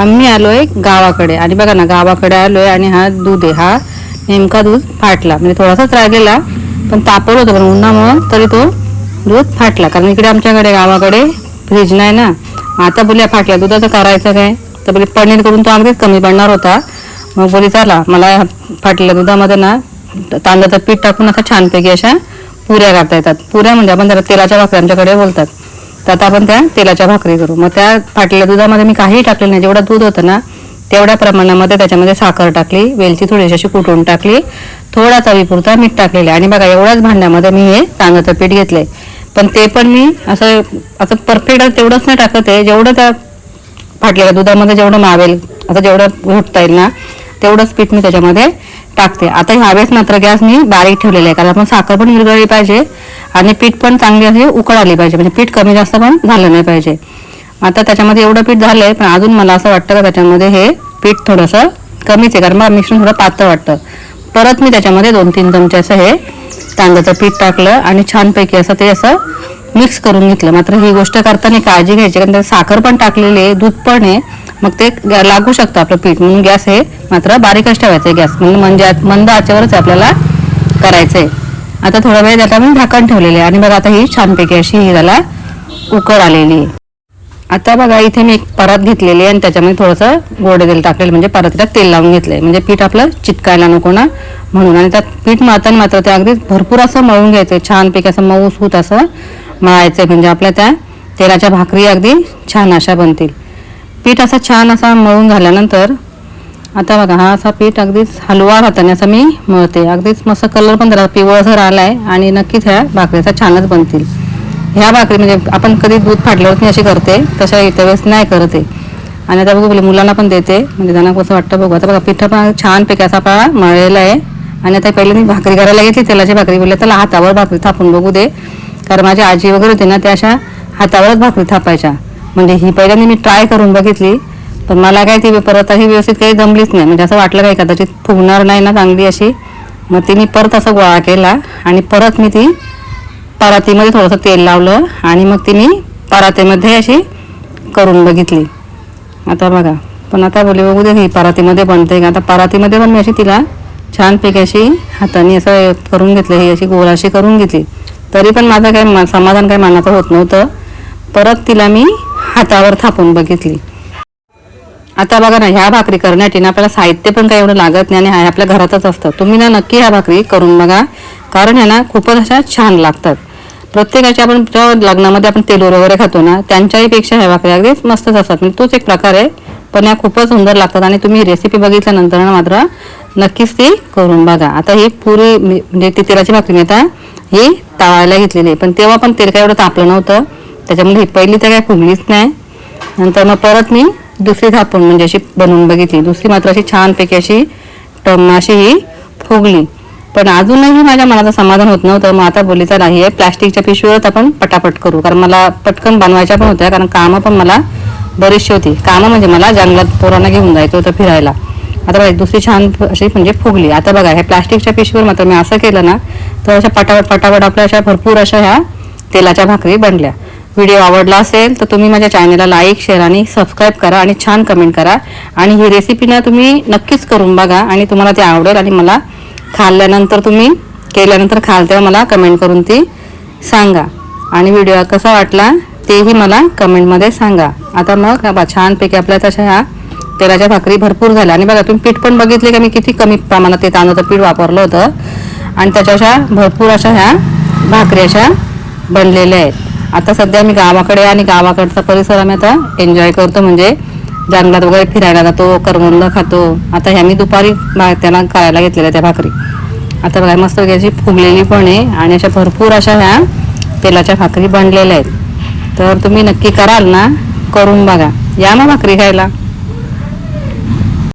आम्ही आलोय गावाकडे. आणि बघा ना गावाकडे आलोय आणि हा दूध आहे. हा नेमका दूध फाटला. म्हणजे थोडासाच राहिलेला पण तापवलं होतं. पण उन्हामुळं तरी तो दूध फाटला. कारण इकडे आमच्याकडे गावाकडे फ्रीज नाही ना. आता बोलल्या फाटल्या दुधाचं करायचं काय? तर बोले पनीर करून तो अगदीच कमी पडणार होता. मग बोली चला मला फाटलेल्या दुधामध्ये ना तांदळाचं पीठ टाकून असं छानपैकी अशा पुऱ्या करता येतात. पुऱ्या म्हणजे आपण जरा तेलाच्या भाकरी आमच्याकडे बोलतात. तर आता आपण त्या तेलाच्या भाकरी करू. मग त्या फाटलेल्या दुधामध्ये मी काहीही टाकले नाही. जेवढं दूध होतं ना तेवढ्या प्रमाणामध्ये त्याच्यामध्ये साखर टाकली वेलची थोडीशी अशी कुटून टाकली थोडा चवीपुरता मीठ टाकलेले आणि बघा एवढ्याच भांड्यामध्ये मी हे तांदळाचं पीठ घेतलंय. पण ते पण मी असं असं परफेक्ट तेवढंच नाही टाकत आहे. जेवढं त्या फाटलेल्या दुधामध्ये जेवढं मावेल आता जेवढं घोटता येईल ना तेवढंच पीठ मी त्याच्यामध्ये टाकते. आता ह्यावेळेस मात्र गॅस मी बारीक ठेवलेला आहे. कारण आपण साखर पण विरगळली पाहिजे आणि पीठ पण चांगली असे उकळ आली पाहिजे. म्हणजे पीठ कमी जास्त पण झालं नाही पाहिजे. आता त्याच्यामध्ये एवढं पीठ झालंय पण अजून मला असं वाटतं का त्याच्यामध्ये हे पीठ थोडंसं कमीच आहे. कारण मला मिश्रण थोडं पातळ वाटतं. परत मी त्याच्यामध्ये दोन तीन चमचे असं हे तांदळाचं पीठ टाकलं आणि छानपैकी असं ते असं मिक्स करून घेतलं. मात्र ही गोष्ट करताना काळजी घ्यायची कारण त्यात साखर पण टाकलेली आहे दूध पण आहे. मग ते लागू शकतं आपलं पीठ. म्हणून गॅस हे मात्र बारीकच ठेवायचं आहे गॅस. म्हणून म्हणजे आत- मंद आचेवरच आपल्याला करायचं आहे आता थोडा वेळ त्याला मी झाकण ठेवलेले आहे. आणि बघा आता ही छानपैकी अशी ही त्याला उकळ आलेली आहे. आता बघा इथे मी एक परत घेतलेली आहे आणि त्याच्यामध्ये थोडंसं गोडे तेल टाकलेलं म्हणजे परतीला तेल लावून घेतलंय. म्हणजे पीठ आपलं चिटकायला नको ना म्हणून. आणि त्यात पीठ मळताना मात्र ते अगदी भरपूर असं मळून घ्यायचं छानपैकी असं मऊसूत असं मळायचं म्हणजे आपल्या त्या तेलाच्या भाकरी अगदी छान अशा बनतील. पीठ असा छान असा मळून झाल्यानंतर आता बघा हा असा पीठ अगदीच हलवा हाताने असं मी मळते. अगदीच मस्त कलर पण त्याला पिवळसर आहे आणि नक्कीच ह्या भाकरीचा छानच बनतील. ह्या भाकरी म्हणजे आपण कधी दूध फाटल्यावर मी अशी करते तशा इतर वेळेस नाही करते. आणि आता बघू बोले मुलांना पण देते. म्हणजे त्यांना कसं वाटतं बघू. आता बघा पिठं पण छानपैकी असा आपला मळलेला आहे. आणि आता पहिले मी भाकरी करायला घेतली तेलाची भाकरी बोलले त्याला हातावर भाकरी थापून बघू दे. कारण माझी आजी वगैरे होती ना त्या अशा हातावरच भाकरी थापायच्या. म्हणजे ही पहिल्यांदा मी ट्राय करून बघितली पण मला काय ती परत अशी व्यवस्थित काही जमलीच नाही. म्हणजे असं वाटलं काय कदाचित फुगणार नाही ना चांगली अशी. मग ती मी परत असं गोळा केला आणि परत मी ती परातीमध्ये थोडंसं तेल लावलं आणि मग ती मी परातीमध्ये अशी करून बघितली. आता बघा. पण आता बोले बघू दे ही परातीमध्ये बनते का? आता परातीमध्ये पण मी अशी तिला छानपैकी अशी हाताने असं करून घेतलं ही अशी गोल अशी करून घेतली. तरी पण माझं काय मा- समाधान काही मानाचं होत नव्हतं. परत तिला मी हातावर थापून बघितली. आता बघा ना ह्या भाकरी करण्यासाठी ना आपल्याला साहित्य पण काही एवढं लागत नाही आणि हे आपल्या घरातच असतं. तुम्ही ना नक्की ह्या भाकरी करून बघा कारण ह्या ना खूपच अशा छान लागतात. प्रत्येकाच्या आपण जेव्हा लग्नामध्ये आपण तेलवर वगैरे खातो ना त्यांच्याही पेक्षा ह्या भाकरी अगदीच मस्तच असतात. म्हणजे तोच एक प्रकार आहे पण ह्या खूपच सुंदर लागतात आणि तुम्ही रेसिपी बघितल्यानंतर ना मात्र नक्कीच ती करून बघा. आता ही पुरी म्हणजे ती तेलाची भाकरी मी आता ही तळायला घेतलेली आहे. पण तेव्हा पण तेल काय एवढं तापलं नव्हतं. त्याच्यामुळे ही पहिली तर काय फुगलीच नाही. नंतर मग परत मी दुसरी थापून म्हणजे अशी बनवून बघितली. दुसरी मात्र अशी छानपैकी अशी टम अशी ही फुगली. पण अजूनही माझ्या मनाचं समाधान होत नव्हतं. मग आता बोलीचा नाही आहे प्लॅस्टिकच्या पिशवीवरच आपण पटापट करू. कारण मला पटकन बनवायच्या पण होत्या. कारण कामं पण मला बरीचशी होती. कामं म्हणजे मला जंगलात पोरांना घेऊन जायचं होतं फिरायला. आता बघा दुसरी छान अशी म्हणजे फुगली. आता बघा ह्या प्लास्टिकच्या पिशवीवर मात्र मी असं केलं ना तर अशा पटापट पटापट आपल्या अशा भरपूर अशा ह्या तेलाच्या भाकरी बनल्या. व्हिडिओ आवडला असेल तर तुम्ही माझ्या चॅनलला लाईक शेअर आणि सबस्क्राईब करा आणि छान कमेंट करा. आणि ही रेसिपी ना तुम्ही नक्कीच करून बघा आणि तुम्हाला ती आवडेल आणि मला खाल्ल्यानंतर तुम्ही केल्यानंतर खाल तेव्हा मला कमेंट करून ती सांगा. आणि व्हिडिओ कसा वाटला तेही मला कमेंटमध्ये सांगा. आता मग बा छानपैकी आपल्या तशा ह्या तेलाच्या भाकरी भरपूर झाल्या. आणि बघा तुम्ही पीठ पण बघितले का मी किती कमी प्रमाणात ते तांदळाचं पीठ वापरलं होतं. आणि त्याच्या अशा भरपूर अशा ह्या भाकरी अशा बनलेल्या आहेत. आता सध्या मी गावाकडे आणि गावाकडचा परिसर आम्ही आता एन्जॉय करतो म्हणजे जंगलात वगैरे फिरायला जातो करवंद खातो. आता ह्या मी दुपारी त्यांना करायला घेतलेल्या त्या भाकरी. आता बघा मस्त अशी फुगलेली पण आहे आणि अशा भरपूर अशा ह्या तेलाच्या भाकरी बनलेल्या आहेत. तर तुम्ही नक्की कराल ना करून बघा. या ना भाकरी खायला.